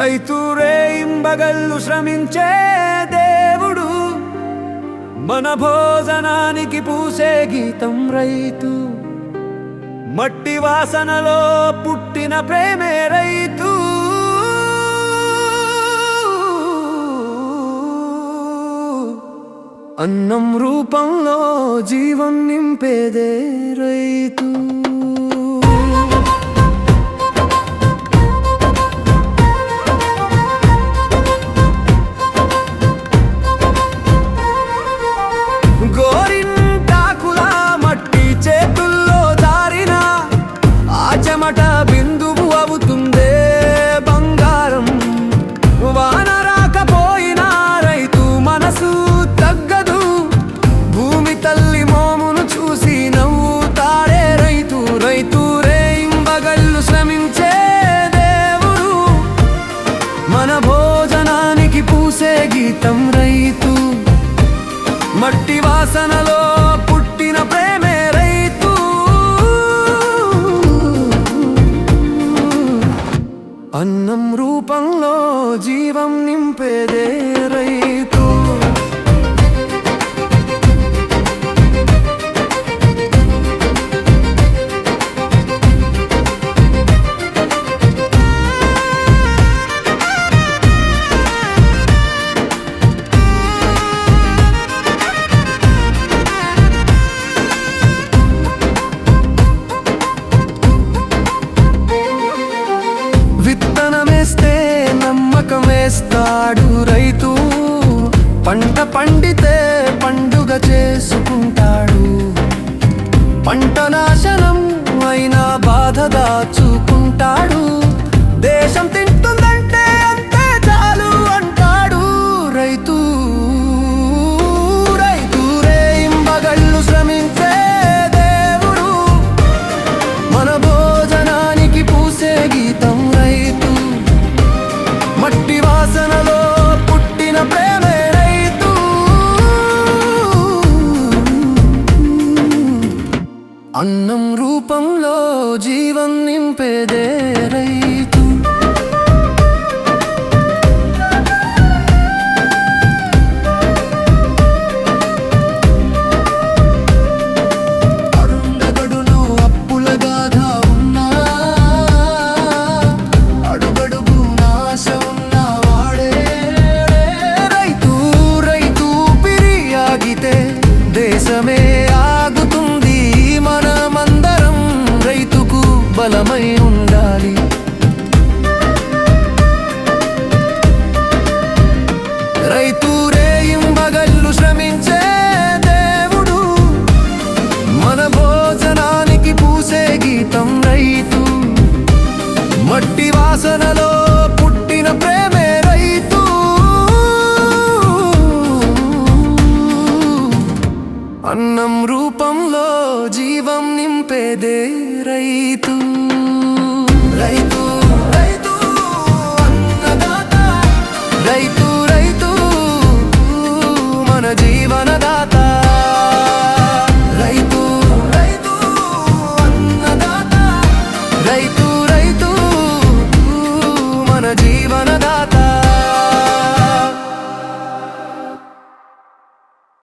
రైతురే రేయింబగళ్ళు శ్రమించే దేవుడు. మన భోజనానికి పూసే గీతం రైతు. మట్టి వాసనలో పుట్టిన ప్రేమే రైతు. అన్నం రూపంలో జీవం నింపేదే రైతు. వాసనలో పుట్టిన ప్రేమే రైతు. అన్నం రూపంలో జీవం నింపేదే వేస్తాడు రైతు. పంట పండితే పండుగ చేసుకుంటాడు. పంట నాశనం అయినా బాధ దాచుకుంటాడు. దేశం తింటుందంటే అన్నం మట్టి వాసనలో పుట్టిన ప్రేమే రైతు. అన్నం రూపంలో జీవం నింపేదే రైతు రైతు. రైతు